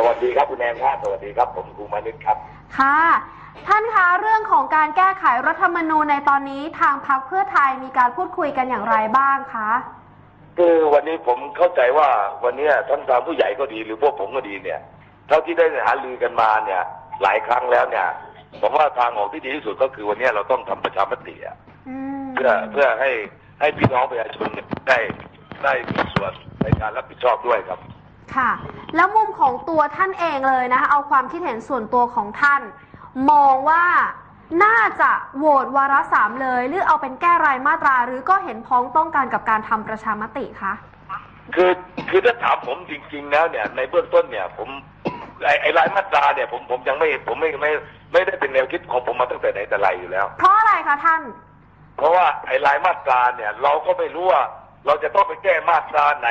สวัสดีครับคุณแอนครับสวัสดีครับผมครูมานิตครับ ค่ะ ท่านคะเรื่องของการแก้ไขรัฐธรรมนูญในตอนนี้ทางพรรคเพื่อไทยมีการพูดคุยกันอย่างไรบ้างคะคือวันนี้ผมเข้าใจว่าวันนี้ทั้งทางผู้ใหญ่ก็ดีหรือพวกผมก็ดีเนี่ยเท่าที่ได้หารือกันมาเนี่ยหลายครั้งแล้วเนี่ยผมว่าทางออกที่ดีที่สุดก็คือวันนี้เราต้องทำประชามติอะอืมเพื่อเพื่อให้ให้พี่น้องประชาชนเนี่ยได้ได้มีส่วนในการรับผิดชอบด้วยครับ ค่ะ แล้วมุมของตัวท่านเองเลยนะคะเอาความคิดเห็นส่วนตัวของท่าน มองว่าน่าจะโหวตวาระสามเลย หรือเอาเป็นแก้รายมาตรา หรือก็เห็นพ้องต้องกันกับการทำประชามติคะคือคือถ้าถามผมจริง ๆ แล้วเนี่ย ในเบื้องต้นเนี่ย ผมไอ้ไอ้รายมาตราเนี่ยผมผมยังไม่ผมไม่ไม่ไม่ได้เป็นแนวคิดของผมมาตั้งแต่ไหนแต่ไรอยู่แล้ว เพราะอะไรคะท่าน เพราะว่าไอ้รายมาตราเนี่ย เราก็ไม่รู้ว่า เราจะต้องไปแก้มาตราไหน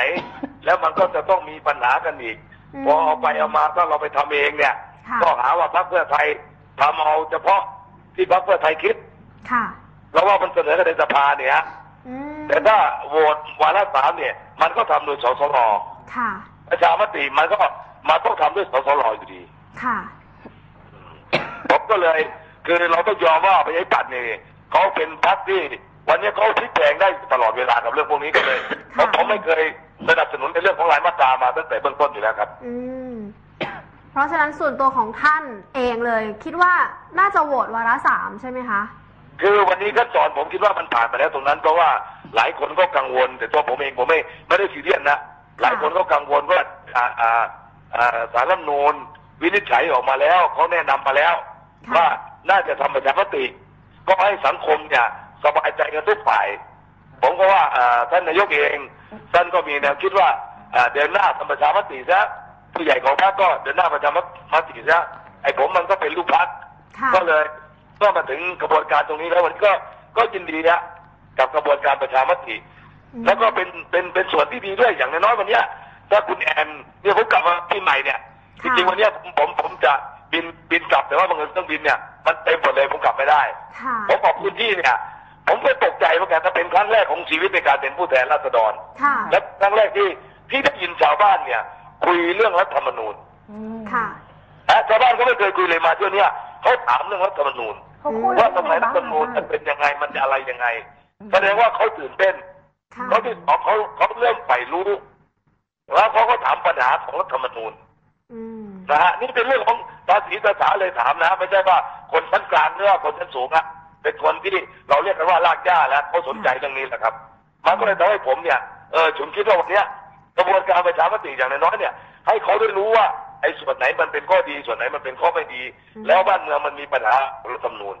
แล้วมันก็จะต้องมีปัญหากันอีกอืม พอเอาไปเอามาถ้าเราไปทำเองเนี่ยค่ะก็หาว่าพรรคเพื่อไทยทำเอาเฉพาะที่พรรคเพื่อไทยคิดค่ะเราว่ามันเสนอกันในสภาเนี่ยฮะอืมแต่ถ้าโหวตวาระสามเนี่ย มันก็ทำโดยสสรค่ะประชามติมันก็มาต้องทำด้วยสสรอยู่ดีค่ะผมก็เลยคือเราต้องยอมว่าประชาธิปัตย์นี่เขาเป็นพรรคที่ วันนี้เขาชี้แจงได้ตลอดเวลากับเรื่องพวกนี้ก็เลยเพราะผมไม่เคย สนับสนุนในเรื่องของรายมาตรามาตั้งแต่เบื้องต้นอยู่แล้วครับ อืม เพราะฉะนั้นส่วนตัวของท่านเองเลย คิดว่าน่าจะโหวตวาระสามใช่ไหมคะ คือวันนี้ขั้นตอนผมคิดว่ามันผ่านไปแล้วตรงนั้นเพราะว่าหลายคนก็กังวล แต่ตัวผมเองผมไม่ไม่ได้ซีเรียสนะหลายคนก็กังวลว่าอ่าอ่าอ่าสารรัฐธรรมนูญวินิจฉัยออกมาแล้วเขาแนะนำมาแล้ว ค่ะ ว่าน่าจะทำประชามติ ก็ให้สังคมเนี่ยสบายใจกันทุกฝ่าย ผมก็ว่าอ่าท่านนายกเองท่านก็มีแนวคิดว่าอ่าเดินหน้าทำประชามติซะผู้ใหญ่ของพรรคก็เดินหน้าประชามติซะไอ้ผมมันก็เป็นลูกพรรคค่ะก็เลยเมื่อมาถึงกระบวนการตรงนี้แล้วมันก็ก็ยินดีนะกับกระบวนการประชามติอืมแล้วก็เป็นเป็นเป็นส่วนที่ดีด้วยอย่างน้อยๆวันเนี้ยถ้าคุณแอนเนี่ยผมกลับมาที่ใหม่เนี่ยจค่ะริงๆวันเนี้ยผมผมผมจะบินบินกลับแต่ว่าบังเอิญเครื่องบินเนี่ยมันเต็มหมดเลยผมกลับไม่ได้ค่ะผมบอกพื้นที่เนี่ย ผมก็ตกใจเหมือนกันถ้าเป็นครั้งแรกของชีวิตในการเป็นผู้แทนราษฎร ค่ะ และครั้งแรกที่ที่ได้ยินชาวบ้านเนี่ย คุยเรื่องรัฐธรรมนูญค่ะ นะชาวบ้านก็ไม่เคยคุยเลยมาเที่ยวเนี้ยเขาถามเรื่องรัฐธรรมนูญเขาคุยว่าเรื่ทำองไมอะไรรัฐบ้างธรรมนูญมันเป็นยังไงมันจะอะไรยังไง แสดงว่าเขาตื่นเต้นค่ะเขาที่สองเขาเขาเริ่มใฝ่รู้ แล้วเขาก็ถามปัญหาของรัฐธรรมนูญอืมนะฮะนี่เป็นเรื่องของภาษีภาษาเลยถามนะ ไม่ใช่ว่าคนชั้นกลางหรือว่าคนชั้นสูงอะ เป็นคนที่เราเรียกกันว่าลากย่าแล้วเขาสนใจเรื่องนี้แหละครับ มันก็เลยทำให้ผมเนี่ยเออผมคิดว่าวันเนี้ยกระบวนการประชามติอย่างน้อยๆเนี่ย ให้เขาได้รู้ว่าไอ้ส่วนไหนมันเป็นข้อดีส่วนไหนมันเป็นข้อไม่ดี แล้วบ้านเมืองมันมีปัญหารัฐธรรมนูญ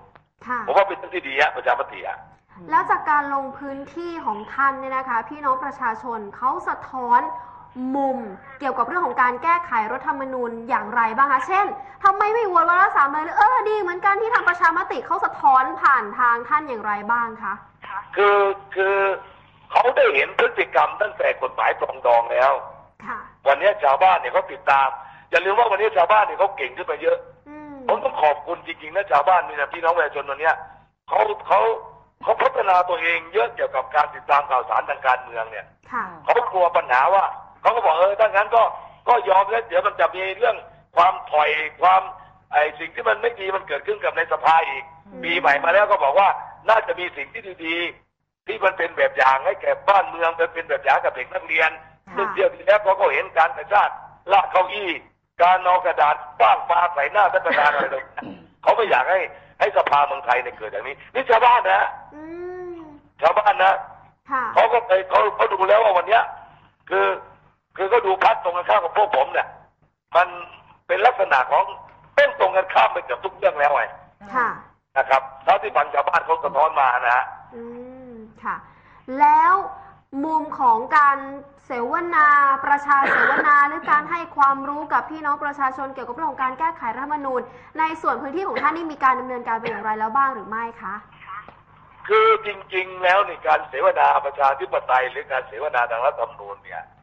ค่ะผมว่าเป็นเรื่องที่ดีฮะประชามติอะแล้วจากการลงพื้นที่ของท่านเนี่ยนะคะ พี่น้องประชาชนเขาสะท้อน มุมเกี่ยวกับเรื่องของการแก้ไขรัฐธรรมนูญอย่างไรบ้างคะ เช่นทำไมไม่โหวตวาระสามเลยหรือเออ ดีเหมือนกันที่ทำประชามติเขาสะท้อนผ่านทางท่านอย่างไรบ้างคะ คือคือเขาได้เห็นพฤติกรรมตั้งแต่กฎหมายปรองดองแล้วค่ะวันนี้ชาวบ้านเนี่ยเขาติดตาม อย่าลืมว่าวันนี้ชาวบ้านเนี่ยเขาเก่งขึ้นไปเยอะอืมผมต้องขอบคุณจริงๆนะชาวบ้านนี่นะพี่น้องประชาชนวันเนี้ยเขาเขาเขาพัฒนาตัวเองเยอะเกี่ยวกับการติดตามข่าวสารทางการเมืองเนี่ยค่ะเขากลัวปัญหาว่า เขาก็บอกเออถ้างั้นก็ก็ยอมแล้วเดี๋ยวมันจะมีเรื่องความถอยความไอสิ่งที่มันไม่ดีมันเกิดขึ้นกับในสภาอีก ปีใหม่มาแล้วก็บอกว่าน่าจะมีสิ่งที่ดีๆ ที่มันเป็นแบบอย่างให้แก่บ้านเมืองเป็นเป็นแบบอย่างกับเด็กนักเรียนค่ะซึ่งเที่ยวที่แล้วเขาก็เห็นการกระชากลากเก้าอี้การเอากระดาษป้างปาใส่หน้าท่านประธานอะไรต่างๆเขาไม่อยากให้ให้สภาเมืองไทยเนี่ยเกิดอย่างนี้นี่ชาวบ้านนะอืมชาวบ้านนะค่ะเขาก็ไปเขาเขาดูแล้วว่าวันเนี้ย คือ คือเขาดูพัดตรงกันข้ามกับพวกผมเนี่ยมันเป็นลักษณะของเป็นตรงกันข้ามไปเกือบทุกเรื่องแล้วไงค่ะ นะครับเท่าที่ฟังชาวบ้านเขาสะท้อนมานะฮะอืมค่ะ แล้วมุมของการเสวนาประชาเสวนา หรือการให้ความรู้กับพี่น้องประชาชนเกี่ยวกับเรื่องของการแก้ไขรัฐธรรมนูญ ในส่วนพื้นที่ของท่านนี่มีการดำเนินการไปอย่างไรแล้วบ้างหรือไม่คะ คือจริงๆ แล้วในการเสวนาประชาธิปไตยหรือการเสวนาทางรัฐธรรมนูญเนี่ยค่ะเอ่อ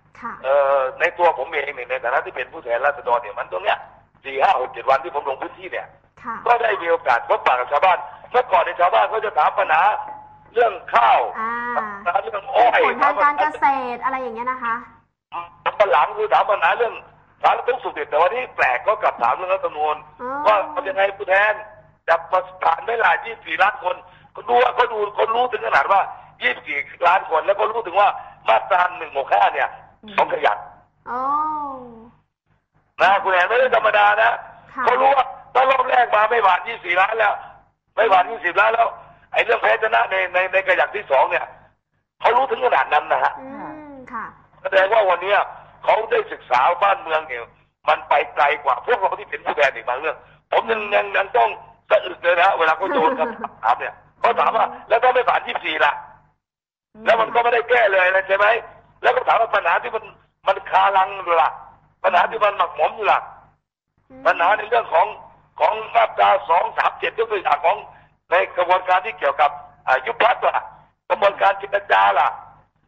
ในตัวผมเองเนี่ยในฐานะที่เป็นผู้แทนราษฎรเนี่ยมันตรงเนี้ยสี่ห้าหกเจ็ดวันที่ผมลงพื้นที่เนี่ยค่ะก็ได้มีโอกาสพบปะกับชาวบ้านเมื่อก่อนในยชาวบ้านเขาจะถามปัญหาเรื่องข้าวอ่าถามเรื่องอ้อยผลทางการเกษตรอะไรอย่างเงี้ยนะคะถามปัญหาคือถามปัญหาเรื่องสารทุกข์สุขเด็ดแต่วันนี้แปลกก็กลับถามเรื่องรัฐธรรมนูญอ๋อว่าทำยังไงผู้แทนจะประผ่านไม่หลายที่สี่ล้านคนเขาดูว่าเขาดูเขารู้ถึงขนาดว่ายี่สิบสี่ล้านคนแล้วก็รู้ถึงว่ามาตราหนึ่งหกห้าเนี่ย เขาขยันอ๋อนะคุณแอนไม่ได้ธรรมดานะค่ะเขารู้ว่าตอนรอบแรกมาไม่ผ่านยี่สี่ล้านแล้ว ไม่ผ่านยี่สิบล้านแล้ว ไอ้เรื่องแพ้ชนะในในในกระยักที่สองเนี่ยเขารู้ถึงขนาดนั้นนะฮะอืมค่ะแสดงว่าวันเนี้ยเขาได้ศึกษาบ้านเมืองเนี่ยมันไปไกลกว่า พวกเราที่เป็นผู้แทนอีกบางเรื่อง ผมยังยังยังต้องสะอึกเลยนะเวลาเขาโดนคำถามเนี่ยเขาถามว่าแล้วถ้าไม่ผ่านยี่สี่ล่ะแล้วมันก็ไม่ได้แก้เลยนะใช่ไหม แล้วก็ถามว่าปัญหาที่มันมันคาลังอยู่ล่ะ ปัญหาที่มันหมักหมมอยู่ล่ะ ปัญหาในเรื่องของของมาตราสองสามเจ็ดยกตัวอย่างของในกระบวนการที่เกี่ยวกับอายุพัฒน์ล่ะกระบวนการจิตรจาล่ะ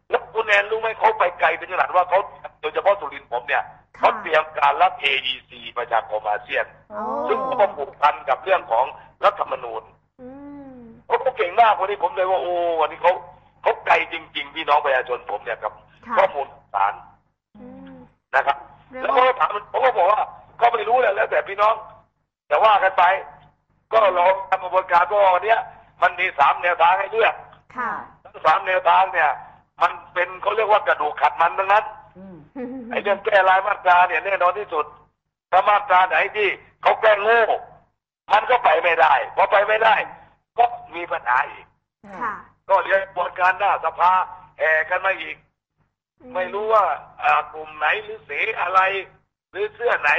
แล้วคุณแอนรู้ไหมเขาไปไกลถึงขนาดว่าเขาโดยเฉพาะสุรินทร์ผมเนี่ยเขาเตรียมการรับ AEC ประชาคมอาเซียนโอ้ซึ่งก็มาผูกพันกับเรื่องของรัฐธรรมนูญอืมเขาเขาเก่งมากวันนี้ผมเลยว่าโอ้วันนี้เขาเขาไกลจริง ๆ พี่น้องประชาชนผมเนี่ยกับค่ะ ข้อมูลสารอืมนะครับ เรียกแล้วว่าก็ถามผมก็บอกว่า ก็ไม่รู้แหละแล้วแต่พี่น้อง แต่ว่ากันไป ก็ลองทำกระบวนการเพราะว่าวันเนี้ยมันมีสามแนวทางให้เลือกค่ะ ทั้งสามแนวทางเนี่ย มันเป็นเขาเรียกว่ากระดูกขัดมันทั้งนั้น อืม ไอ้เรื่องแก้รายมาตราเนี่ยแน่นอนที่สุดถ้ามาตราไหนที่เขาแก้โง่มันก็ไปไม่ได้พอไปไม่ได้ ก็มีปัญหาอีก ค่ะ ก็เรียกกระบวนการหน้าสภาแห่กันมาอีก ไม่รู้ว่าอ่ากลุ่มไหนหรือสีอะไร หรือเสื้อไหน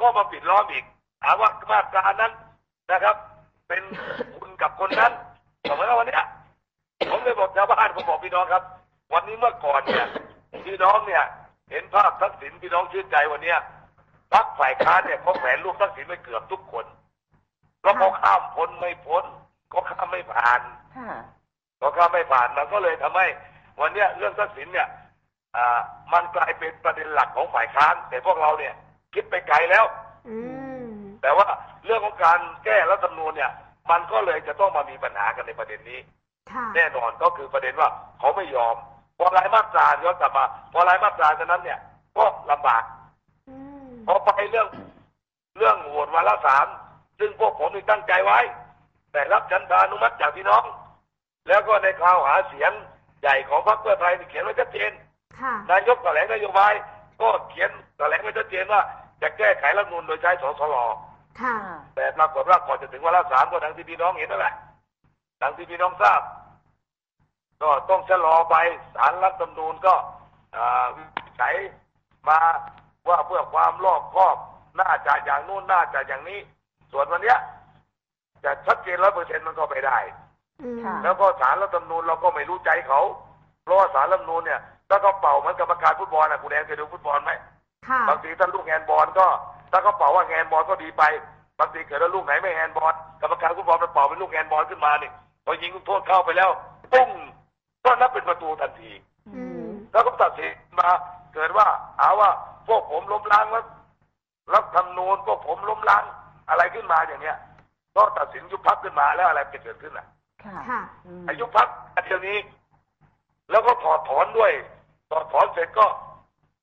ก็มาปิดล้อมอีกหาว่ามาตรานั้นนะครับ เป็นคุณกับคนนั้นสมัยวันเนี้ยผมเลยบอกชาวบ้านผมบอกพี่น้องครับ วันนี้เมื่อก่อนเนี่ยพี่น้องเนี่ย เห็นภาพทักษิณพี่น้องชื่นใจวันเนี้ยพักฝ่ายค้านเนี่ยเขาแขวนรูปทักษิณไว้เกือบทุกคนแล้วเขาข้ามพ้นไม่พ้นก็ข้ามไม่ผ่านค่ะพอข้ามไม่ผ่านมันก็เลยทำให้ วันเนี้ยเรื่องทักษิณเนี่ยอ่า มันกลายเป็นประเด็นหลักของฝ่ายค้าน แต่พวกเราเนี่ยคิดไปไกลแล้วอืมแต่ว่าเรื่องของการแก้รัฐธรรมนูญเนี่ย มันก็เลยจะต้องมามีปัญหากันในประเด็นนี้ค่ะแน่นอนก็คือประเด็นว่าเขาไม่ยอมพอรายมาตราย้อนกลับมาพอรายมาตราฉะนั้นเนี่ย ก็ลำบากอืมพอไปเรื่องเรื่องโหวตวาระสามซึ่งพวกผมนี่ตั้งใจไว้ แต่รับฉันทานุมัติจากพี่น้อง แล้วก็ในคราวหาเสียงใหญ่ของพรรคเพื่อไทยนี่เขียนไว้ชัดเจน ค่ะ นายกแถลงนโยบาย ก็เขียนแถลงไว้ชัดเจนว่า จะแก้ไขรัฐธรรมนูญโดยใช้สสรค่ะ แต่ปรากฏว่าก่อนจะถึงวาระสามก็ดังที่พี่น้องเห็นนั่นแหละดังที่พี่น้องทราบ ก็ต้องชะลอไปสารรัฐธรรมนูญก็อ่าวินิจฉัยมาว่าเพื่อความรอบคอบน่าจะอย่างนู้นน่าจะอย่างนี้ ส่วนวันเนี้ยจะชัดเจนร้อยเปอร์เซ็นต์มันก็ไม่ได้อืมค่ะแล้วก็สารรัฐธรรมนูญเราก็ไม่รู้ใจเขา เพราะว่าสารรัฐธรรมนูญเนี่ย ถ้าเขาเป่าเหมือนกรรมการฟุตบอลนะคุณแอนเคยดูฟุตบอลไหมค่ะบางทีถ้าลูกแฮนด์บอลก็ถ้าเขาเป่าว่าแฮนด์บอลก็ดีไปบางทีเกิดว่าลูกไหนไม่แฮนด์บอลกรรมการฟุตบอลมันเป่าเป็นลูกแฮนด์บอลขึ้นมาเนี่ยพอยิงลูกโทษเข้าไปแล้วปุ้งก็นับเป็นประตูทันทีอืมแล้วก็ตัดสินมาเกิดว่าหาว่าพวกผมล้มล้างแล้วรัฐธรรมนูญพวกผมล้มล้างอะไรขึ้นมาอย่างเนี้ย ก็ตัดสินยุบพักขึ้นมาแล้วอะไรจะเกิดขึ้นอะค่ะค่ะอืมอายุพักเที่ยวนี้ แล้วก็ถอดถอนด้วย ถอดถอนเสร็จก็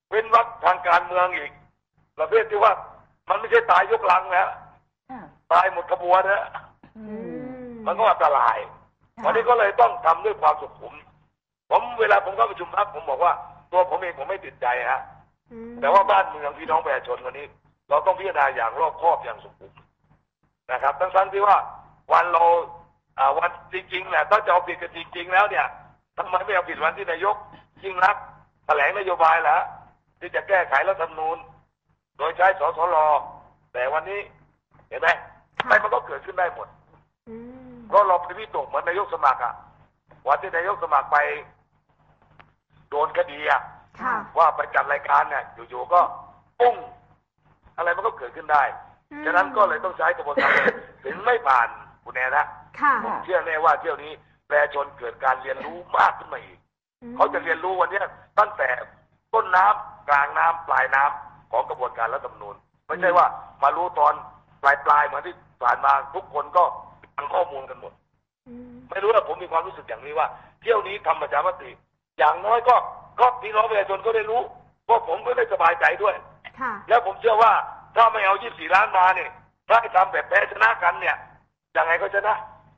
เว้นวรรคทางการเมืองอีก ประเภทที่ว่า มันไม่ใช่ตายยกลังแล้วค่ะตายหมดขบวนนะอือืมมมันก็อันตรายค่ะวันนี้ก็เลยต้องทำด้วยความสุขุม ผมเวลาผมเข้าประชุมพักผมบอกว่า ตัวผมเองผมไม่ติดใจฮะอืมแต่ว่าบ้านเมืองพี่น้องประชาชนวันนี้ เราต้องพิจารณาอย่างรอบคอบอย่างสุขุมนะครับ ทั้งๆที่ว่าวันเราอ่าวันจริงๆแหละถ้าจะเอาผิดกันจริง ๆ แล้วเนี่ยทำไมไม่เอาผิดวันที่นายกยิ่งรักษณ์ แถลงนโยบายแล้วที่จะแก้ไขรัฐธรรมนูญ โดยใช้สสรแต่วันนี้ เห็นไหมอะไรมันก็เกิดขึ้นได้หมดอืมเพราะเราไปวิตกเหมือนนายกสมัครอะวันที่นายกสมัครไป โดนคดีอะค่ะว่าไปจัดรายการเนี่ยอยู่ๆก็ปุ้งอะไรมันก็เกิดขึ้นได้อืมฉะนั้นก็เลยต้องใช้กระบวนการถึงไม่ผ่านคุณแอนนะค่ะผมเชื่อแน่ว่าเที่ยวนี้ประชาชนเกิดการเรียนรู้มากขึ้นมาอีก เขาจะเรียนรู้วันเนี้ยตั้งแต่ต้นน้ำกลางน้ำปลายน้ำของกระบวนการรัฐธรรมนูญไม่ใช่ว่ามารู้ตอนปลายปลายๆเหมือนที่ผ่านมาทุกคนก็ฟังข้อมูลกันหมดอืมไม่รู้ว่าผมมีความรู้สึกอย่างนี้ว่า เที่ยวนี้ทำประชามติ อย่างน้อยก็ก็พี่น้องประชาชนก็ได้รู้พวกผมก็ได้สบายใจด้วยค่ะแล้วผมเชื่อว่าถ้าไม่เอา 24 ล้านมาเนี่ยถ้าให้ทำแบบแพ้ชนะกันเนี่ยยังไงก็ชนะ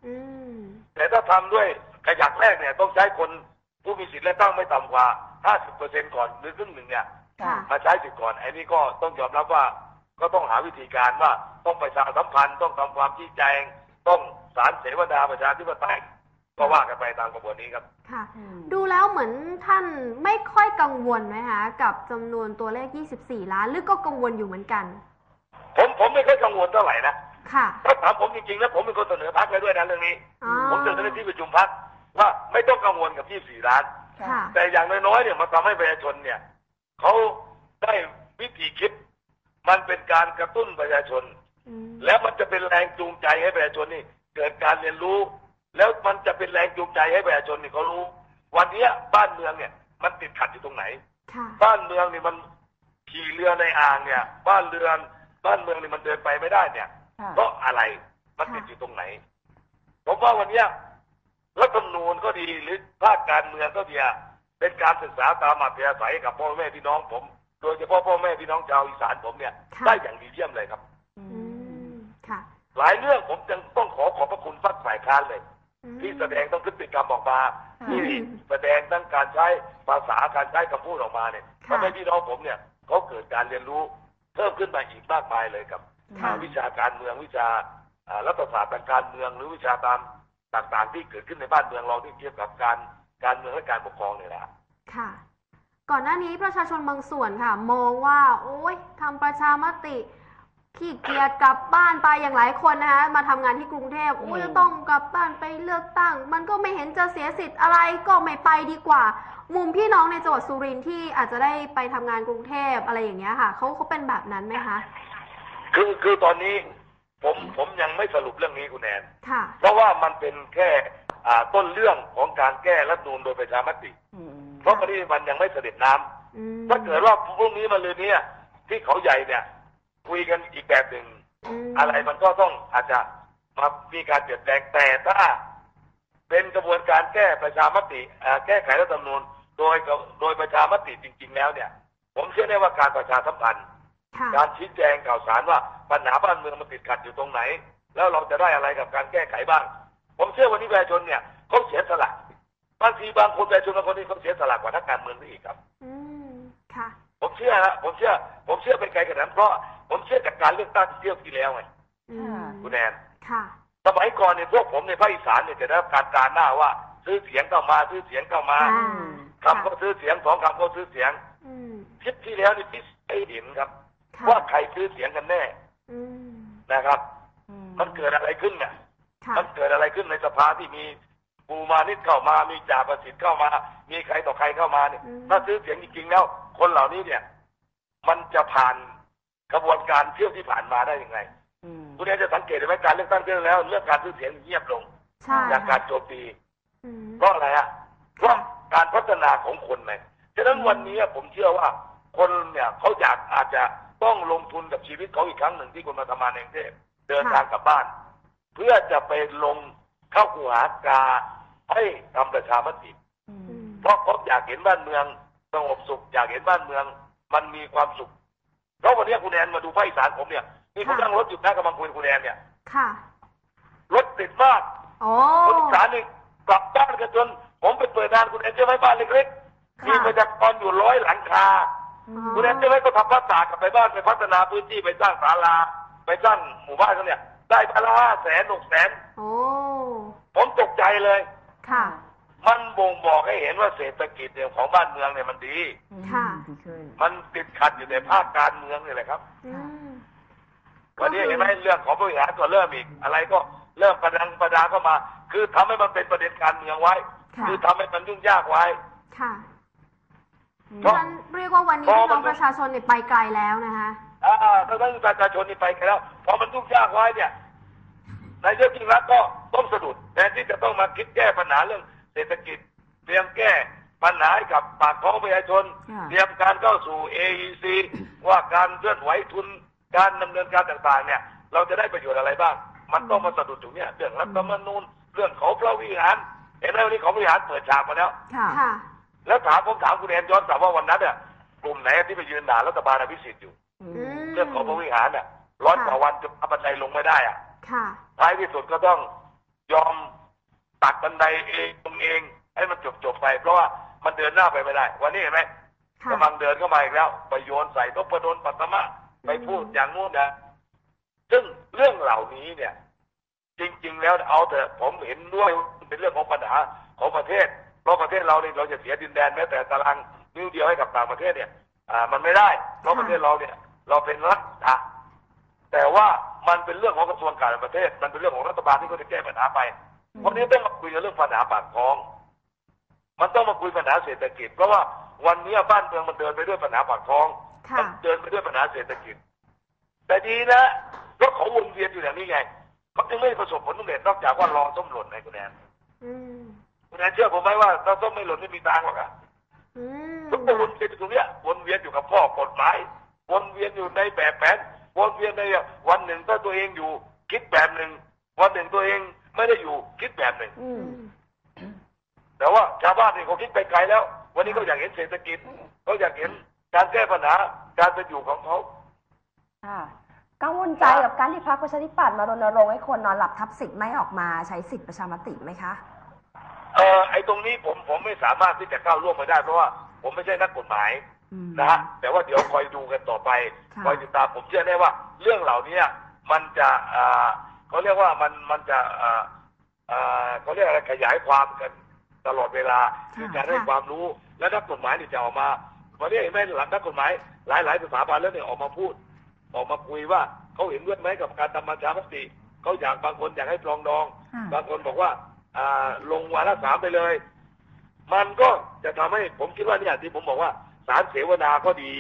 อืมแต่ถ้าทำด้วยขยักแรกเนี่ยต้องใช้คน ผู้มีสิทธิ์เลือกตั้งไม่ต่ำกว่า 50%ก่อนหรือครึ่งหนึ่งเนี่ยค่ะ มาใช้สิทธิ์ก่อนไอ้นี่ก็ต้องยอมรับว่าก็ต้องหาวิธีการว่าต้องประชาสัมพันธ์ต้องทำความชี้แจง ต้องสารเสวนาประชาธิปไตยก็ว่ากันไปตามกระบวนนี้ครับ ค่ะอืมดูแล้วเหมือนท่านไม่ค่อยกังวลไหมคะกับจำนวนตัวเลข 24 ล้านหรือก็กังวลอยู่เหมือนกัน ผมผมไม่ค่อยกังวลเท่าไหร่นะค่ะถ้าถามผมจริงๆแล้วผมเป็นคนเสนอพักเลยด้วยนะเรื่องนี้ อ๋อผมเสนอที่ประชุมพัก ว่าไม่ต้องกังวลกับ 24 ล้าน ค่ะ แต่อย่างน้อยๆเนี่ยมันทำให้ประชาชนเนี่ยเขาได้วิธีคิด มันเป็นการกระตุ้นประชาชน อืมแล้วมันจะเป็นแรงจูงใจให้ประชาชนนี่ เกิดการเรียนรู้ แล้วมันจะเป็นแรงจูงใจให้ประชาชนนี่เขารู้ วันเนี้ยบ้านเมืองเนี่ยมันติดขัดอยู่ตรงไหน ค่ะ บ้านเมืองนี่มันขี่เรือในอ่างเนี่ย บ้านเรือน บ้านเมืองนี่มันเดินไปไม่ได้เนี่ย ค่ะ เพราะอะไรมันติดอยู่ตรงไหน ผมว่าวันเนี้ย รัฐธรรมนูญก็ดีหรือภาคการเมืองก็ดีอะเป็นการศึกษาตามอัธยาศัยกับพ่อแม่พี่น้องผม โดยเฉพาะพ่อแม่พี่น้องชาวอีสานผมเนี่ยค่ะได้อย่างดีเยี่ยมเลยครับอือืมมค่ะหลายเรื่องผมจึงต้องขอขอบพระคุณพรรคฝ่ายค้านเลยอืมที่แสดงต้องพฤติกรรมออกมาค่ะที่แสดงทั้งการใช้ภาษาการใช้คำพูดออกมาเนี่ยค่ะทำให้พี่น้องผมเนี่ยเขาเกิดการเรียนรู้เพิ่มขึ้นมาอีกมากมายเลยครับค่ะวิชาการเมืองวิชาอ่ารัฐศาสตร์ทางการเมืองหรือวิชาตาม ต่างๆที่เกิดขึ้นในบ้านเมืองเราที่เกี่ยวกับการการเมืองและการปกครองเนี่ยแหละค่ะ ก่อนหน้านี้ประชาชนบางส่วนค่ะ มองว่า โอ้ยทำประชามติขี้เกียจกลับบ้านไปอย่างหลายคนนะคะมาทำงานที่กรุงเทพโอ้ยอืมจะต้องกลับบ้านไปเลือกตั้ง มันก็ไม่เห็นจะเสียสิทธิ์อะไรก็ไม่ไปดีกว่า มุมพี่น้องในจังหวัดสุรินทร์ที่อาจจะได้ไปทำงานกรุงเทพอะไรอย่างเงี้ยค่ะเขาเขาเป็นแบบนั้นไหมคะคือคือตอนนี้ ผมผมยังไม่สรุปเรื่องนี้คุณแอนค่ะ เพราะว่ามันเป็นแค่อ่าต้นเรื่องของการแก้รัฐธรรมนูญโดยประชามติ อืมเพราะวันนี้มันยังไม่เสด็จน้ำอืมถ้าเกิดว่าพรุ่งนี้มาเลยเนี่ยที่เขาใหญ่เนี่ย คุยกันอีกแบบหนึ่ง มอะไรมันก็ต้องอาจจะมามีการเปลี่ยนแปลงแต่ถ้าเป็นกระบวนการแก้ประชามติอ่าแก้ไขรัฐธรรมนูญโดยโดยประชามติจริง ๆ แล้วเนี่ย ผมเชื่อได้ว่าการประชาสัมพันธ์ค่ะ การชี้แจงข่าวสารว่าปัญหาบ้านเมืองมันติดขัดอยู่ตรงไหน แล้วเราจะได้อะไรกับการแก้ไขบ้าง ผมเชื่อวันนี้ประชาชนเนี่ยเขาเสียสละบางทีบางคนประชาชนบางคนนี่เขาเสียสละกว่านักการเมืองซะอีกครับอืมค่ะ ผมเชื่อนะผมเชื่อ ผมเชื่อไปไกลขนาดนั้นเพราะผมเชื่อจากการเลือกตั้งที่เที่ยวที่แล้วไงอืมคุณแอนค่ะ สมัยก่อนเนี่ยพวกผมในภาคอีสานเนี่ยจะได้รับการตราหน้าว่า ซื้อเสียงเข้ามาซื้อเสียงเข้ามาอ่าคำก็ซื้อเสียงสองคำก็ซื้อเสียงอืมคิดที่แล้วนี่พี่ไอ้เห็นครับค่ะ ว่าใครซื้อเสียงกันแน่อืมนะครับอืมันเกิดอะไรขึ้นเนี่ยค่ะมันเกิดอะไรขึ้นในสภาที่มีปูมานิดเข้ามา มีจ่าประสิทธิ์เข้ามา มีใครต่อใครเข้ามาเนี่ยถ้าซื้อเสียงจริงๆแล้ว คนเหล่านี้เนี่ย มันจะผ่านกระบวนการเที่ยวที่ผ่านมาได้ยังไงอืมคุณเองจะสังเกตได้ไหมการเลือกตั้งที่แล้ว เรื่องการซื้อเสียงเงียบลงใช่จากการโจมตีอืมเพราะอะไรฮะเพราะการพัฒนาของคนไงฉะนั้นวันนี้ผมเชื่อว่าคนเนี่ยเขาอยากอาจจะ ต้องลงทุนกับชีวิตเขาอีกครั้งหนึ่งที่คนมาทำงานในกรุงเทพเดินทางกลับบ้าน เพื่อจะไปลงเข้ากูหากาให้ทำประชามติอือืมมเพราะเขาอยากเห็นบ้านเมืองสงบสุข อยากเห็นบ้านเมือง มันมีความสุขเพราะวันนี้คุณแอนมาดูภาคอีสานผมเนี่ยนี่ผมค่ะนั่งรถอยู่นะกำลังคุยกับคุณแอนเนี่ยค่ะรถติดมากโอ้คนอีสานนี่กลับบ้านกันจน ผมไปเปิดร้านคุณแอนเชื่อไหมบ้านเล็กๆค่ะมีประชากรอยู่ร้อยหลังคาอือ๋มอ คุณแอนเชื่อไหมก็ทำพัฒนากลับไปบ้านไปพัฒนาพื้นที่ไปสร้างศาลา ไปสร้างหมู่บ้านเขาเนี่ย ได้พันละห้าแสนหกแสนโอ้ผมตกใจเลย ค่ะ มันบ่งบอกให้เห็นว่าเศรษฐกิจเนี่ยของบ้านเมืองเนี่ยมันดีอืมค่ะ ดีขึ้นมันติดขัดอยู่ในภาคการเมืองนี่แหละครับอืม วันนี้เห็นไหมเรื่องของบริหารก็เริ่มอีกอะไรก็เริ่มประดังประดาเข้ามา คือทำให้มันเป็นประเด็นการเมืองไว้ ค่ะ คือทำให้มันยุ่งยากไว้ ค่ะ เพราะฉันเรียกว่าวันนี้เพราะพี่น้องมันประชาชนเนี่ยไปไกลแล้วนะคะ อ่าถ้าท่านประชาชนนี่ไปกันแล้วพอมันยุ่งยากไว้เนี่ยนายกยิ่งรักษณ์ก็ต้องสะดุดแทนที่จะต้องมาคิดแก้ปัญหาเรื่องเศรษฐกิจ เตรียมแก้ปัญหาให้กับปากท้องประชาชน ค่ะ เตรียมการเข้าสู่ AEC ว่าการเคลื่อนไหวทุนการดำเนินการต่างๆ เนี่ย เราจะได้ประโยชน์อะไรบ้าง มันต้องมาสะดุดตรงเนี้ยเรื่องรัฐธรรมนูญเรื่องเขาพระวิหารเห็นไหมวันนี้เขาพระวิหารเปิดฉากมาแล้ว ค่ะ ค่ะ แล้วถามผมถามคุณแอนย้อนกลับว่าวันนั้นเนี่ยกลุ่มไหนที่ไปยืนด่ารัฐบาลอภิสิทธิ์อยู่อือืมมรื่องของบริหารอะร้อยกว่าวันจะเอาบันไดลงไม่ได้อะค่ะท้ายที่สุดก็ต้องยอมตัดบันไดเองตรงเอง ให้มันจบจบๆไป เพราะว่ามันเดินหน้าไปไม่ได้ วันนี้เห็นไหมค่ะกำลังเดินเข้ามาอีกแล้ว ไปโยนใส่ทบประดนปัตตมะไปพูดอย่างงู้นนะซึ่งเรื่องเหล่านี้เนี่ย จริง ๆ แล้วเอาแต่ผมเห็นด้วยเป็นเรื่องของปัญหาของประเทศ เพราะประเทศเราเนี่ยเราจะเสียดินแดนแม้แต่ตารางนิ้วเดียวให้กับต่างประเทศเนี่ยอ่ามันไม่ได้ เพราะประเทศเราเนี่ย เราเป็นรัฐอะแต่ว่ามันเป็นเรื่องของกระทรวงการต่างประเทศ มันเป็นเรื่องของรัฐบาลที่เขาจะแก้ปัญหาไปวันนี้ต้องมาคุยกันเรื่องปัญหาปากท้อง มันต้องมาคุยปัญหาเศรษฐกิจ เพราะว่าวันนี้บ้านเมืองมันเดินไปด้วยปัญหาปากท้องค่ะมันเดินไปด้วยปัญหาเศรษฐกิจ แต่ดีนะรถเขาวนเวียนอยู่อย่างนี้ไงเขาจึงไม่ประสบผลสำเร็จนอกจากว่ารอส้มหล่นในคุณแอน อืมคุณแอนเชื่อผมไหมว่าถ้าส้มไม่หล่นไม่มีตังค์หรอกอะอืมทุกคนวนเวียนอยู่ตรงเนี้ยวนเวียนอยู่กับข้อกฎหมายวนเวียนอยู่ในแบบแผนวนเวียนในวันหนึ่งถ้าตัวเองอยู่ คิดแบบหนึ่งวันหนึ่งตัวเองไม่ได้อยู่คิดแบบหนึ่งอือืมมแต่ว่าชาวบ้านนี่เขาคิดไปไกลแล้ว วันนี้เขาอยากเห็นเศรษฐกิจเขาอยากเห็นการแก้ปัญหาการเป็นอยู่ของเขาค่ะกังวลใจกับการที่พรรคประชาธิปัตย์มารณรงค์ให้คนนอนหลับทับสิทธิ์ไม่ออกมาใช้สิทธิประชามติไหมคะ เออไอ้ตรงนี้ผมผมไม่สามารถที่จะก้าวล่วงไปได้เพราะว่าผมไม่ใช่นักกฎหมายอืม นะฮะแต่ว่าเดี๋ยวคอยดูกันต่อไปค่ะ คอยติดตามผมเชื่อได้ว่า เรื่องเหล่านี้มันจะอ่าเขาเรียกว่ามันมันจะอ่าอ่าเขาเรียกอะไรขยายความกันตลอดเวลาคือการให้ความรู้และนักกฎหมายนี่จะออกมาวันนี้เห็นไหมหลังนักกฎหมายหลายหลายๆสถาบันแล้วเนี่ยออกมาพูด ออกมาคุยว่าเขาเห็นด้วยไหมกับการทำประชามติเขาอยากบางคนอยากให้ปรองดอง ค่ะ บางคนบอกว่าอ่า ลงวาระสามไปเลย มันก็จะทำให้ผมคิดว่าเนี่ยที่ผมบอกว่าสารเสวนาก็ดี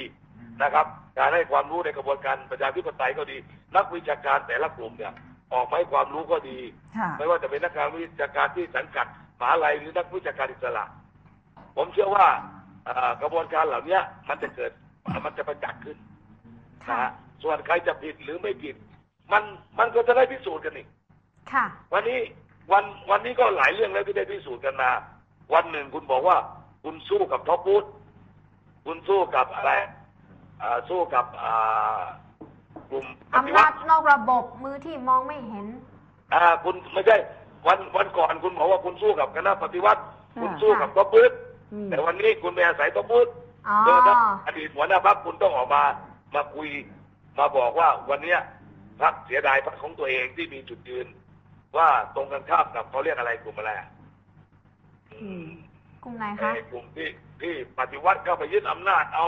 นะครับ การให้ความรู้ในกระบวนการประชาธิปไตยก็ดี นักวิชาการแต่ละกลุ่มเนี่ย ออกมาให้ความรู้ก็ดีค่ะไม่ว่าจะเป็นนักการวิชาการที่สังกัดมหาลัยหรือนักวิชาการอิสระ ผมเชื่อว่าอ่ากระบวนการเหล่านี้มันจะเกิดมันจะประจักษ์ขึ้นนะค่ะฮะส่วนใครจะผิดหรือไม่ผิด มันมันก็จะได้พิสูจน์กันอีกค่ะวันนี้ วันวันนี้ก็หลายเรื่องแล้วที่ได้พิสูจน์กันมา วันหนึ่งคุณบอกว่า คุณสู้กับท็อปบูธคุณสู้กับอะไรอ่าสู้กับอ่ากลุ่มปฏิอำวันาจตินอกระบบมือที่มองไม่เห็น อ่า คุณไม่ใช่ วันวันก่อนคุณบอกว่าคุณสู้กับคณะปฏิวัติค่ะคุณสู้กับท็อปบูธอืมแต่วันนี้คุณไปอาศัยท็อปบูธอ๋อโดยทั้งอดีตหัวหน้าพรรคคุณต้องออกมามาคุยมาบอกว่าวันเนี้ยพรรคเสียดายพรรคของตัวเองที่มีจุดยืน ว่าตรงกันข้ามกับเขาเรียกอะไรกลุ่มอะไรอะอืมกลุ่มไหนไอ้คะกลุ่มที่ที่ปฏิวัติเข้าไปยึดอำนาจเอา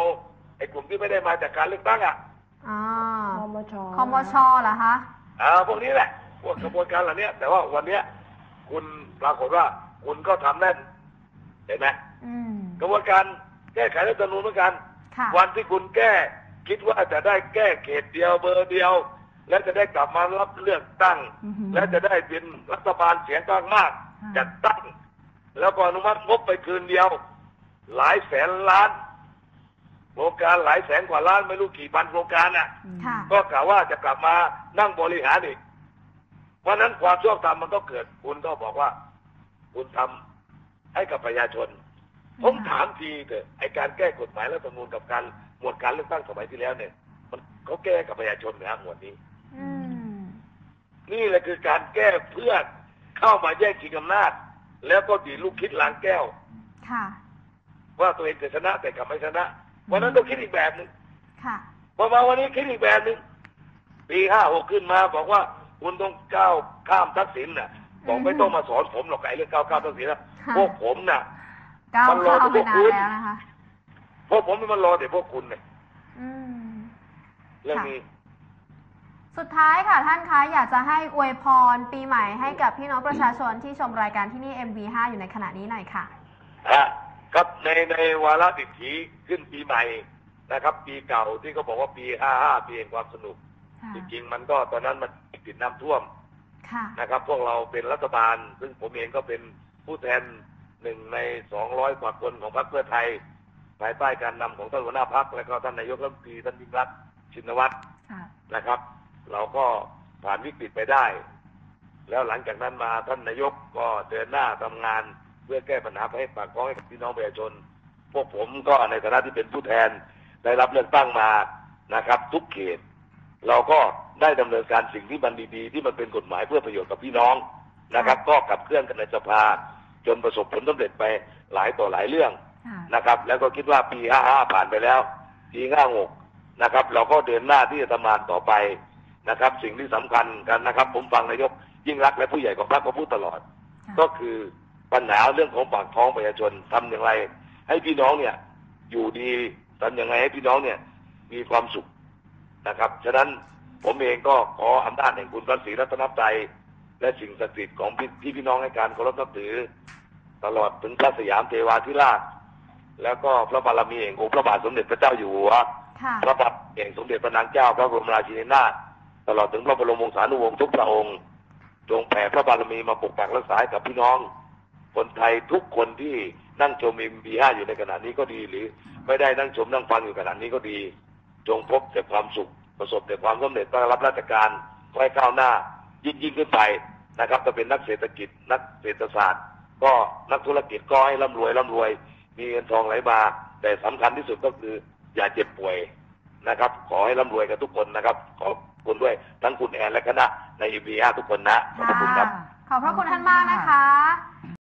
ไอ้กลุ่มที่ไม่ได้มาจากการเลือกตั้งอะอ๋อคอมชคอมชเหรอคะอ่าพวกนี้แหละพวกกระบวนการเหล่านี้แต่ว่าวันเนี้ย คุณปรากฏว่าคุณก็ทำแน่นเห็นไหมอืมกระบวนการแก้ไขรัฐธรรมนูญเหมือนกันค่ะวันที่คุณแก้ คิดว่าจะได้แก้เขตเดียวเบอร์เดียว และจะได้กลับมารับเลือกตั้งอือหือและจะได้เป็นรัฐบาลเสียงข้างมากค่ะจัดตั้ง แล้วก็อนุมัติงบไปคืนเดียว หลายแสนล้านโครงการหลายแสนกว่าล้านไม่รู้กี่พันโครงการน่ะอืมค่ะ ก็กล่าวว่าจะกลับมานั่งบริหารอีกวันนั้นความชอบธรรมมันก็เกิด คุณก็บอกว่า คุณทำให้กับประชาชน ผมถามทีเถอะไอการแก้กฎหมายรัฐธรรมนูญกับการหมวดการเลือกตั้งสมัยที่แล้วเนี่ย มันเขาแก้กับประชาชนนะหมวดนี้อืม นี่แหละคือการแก้เพื่อเข้ามาแย่งชิงอำนาจ แล้วก็ดีดลูกคิดล้างแก้ว ค่ะ ว่าตัวเองจะชนะแต่กลับไม่ชนะ วันนั้นต้องคิดอีกแบบหนึ่งค่ะพอมาวันนี้คิดอีกแบบหนึ่งปีห้าหกขึ้นมาบอกว่าคุณต้องก้าวข้ามทักษิณน่ะ บอกไม่ต้องมาสอนผมหรอกไอ้เรื่องก้าวข้ามทักษิณนะค่ะพวกผมน่ะก้าวมันรอเข้าพไปวกนาคุนณแล้วนะคะพวกผมมันรอแต่พวกคุณเนี่ยอืมเรื่องค่ะนี้ สุดท้ายค่ะท่านคะอยากจะให้อวยพรปีใหม่ให้กับพี่น้องประชาชนที่ชมรายการที่นี่ MV5 อยู่ในขณะนี้หน่อยค่ะฮะครับในในวาระดิถีขึ้นปีใหม่นะครับ ปีเก่าที่เขาบอกว่าปีห้าห้าปีแห่งความสนุกค่ะจริงๆ มันก็ตอนนั้นมันติดน้ำท่วมค่ะนะครับ พวกเราเป็นรัฐบาล ซึ่งผมเองก็เป็นผู้แทนหนึ่งในสองร้อยกว่าคนของพรรคเพื่อไทยภายใต้การนำของท่านหัวหน้าพรรคและก็ท่านนายกรัฐมนตรีท่านยิ่งรักษณ์ชินวัตรค่ะนะครับ เราก็ผ่านวิกฤตไปได้ แล้วหลังจากนั้นมาท่านนายกก็เดินหน้าทำงาน เพื่อแก้ปัญหาให้ปากท้องให้กับพี่น้องประชาชน พวกผมก็ในฐานะที่เป็นผู้แทนได้รับเลือกตั้งมานะครับ ทุกเขต เราก็ได้ดำเนินการสิ่งที่มันดีๆ ที่มันเป็นกฎหมายเพื่อประโยชน์กับพี่น้องนะครับ ก็ขับเคลื่อนกันในสภา จนประสบผลสำเร็จไปหลายต่อหลายเรื่องค่ะนะครับ แล้วก็คิดว่าปี 55 ผ่านไปแล้ว ปี 56 นะครับ เราก็เดินหน้าที่จะทำงานต่อไป นะครับ สิ่งที่สำคัญกันนะครับ ผมฟังนายกยิ่งรักษณ์และผู้ใหญ่ของพรรคก็พูดตลอด ก็คือปัญหาเรื่องของปากท้องประชาชนทำอย่างไร ให้พี่น้องเนี่ย อยู่ดีทำยังไงให้พี่น้องเนี่ย มีความสุขนะครับ ฉะนั้นผมเองก็ขออำนาจแห่งคุณพระศรีรัตนตรัยและสิ่งศักดิ์สิทธิ์ของพี่ที่พี่น้องให้การเคารพนับถือ ตลอดถึงพระสยามเทวาธิราช แล้วก็พระบารมีแห่งองค์พระบาทสมเด็จพระเจ้าอยู่หัวค่ะพระบาทแห่งสมเด็จพระนางเจ้าพระบรมราชินีนาถ ตลอดถึงพระบรมวงศานุวงศ์ทุกพระองค์จงแผ่พระบารมีมาปกปักรักษาให้กับพี่น้อง คนไทยทุกคนที่นั่งชม M25 อยู่ในขณะนี้ก็ดีหรือ ไม่ได้นั่งชมนั่งฟังอยู่ขณะนี้ก็ดี จงพบแต่ความสุขประสบแต่ความสำเร็จต้รับราชการไว้ก้าวหน้า ยิ่งยิ่งขึ้นไปนะครับถ้าเป็นนักเศรษฐกิจนักเศรษฐศาสตร์ ก็นักธุรกิจก็ให้ร่ำรวยร่ำรวย มีเงินทองไหลมา แต่สำคัญที่สุดก็คืออย่าเจ็บป่วยนะครับ ขอให้ร่ำรวยกันทุกคนนะครับขอ คุณด้วยทั้งคุณแอนและคณะใน m ีทุกคนนะขอบพระคุณครับ ขอบพระคุณท่านมากนะคะ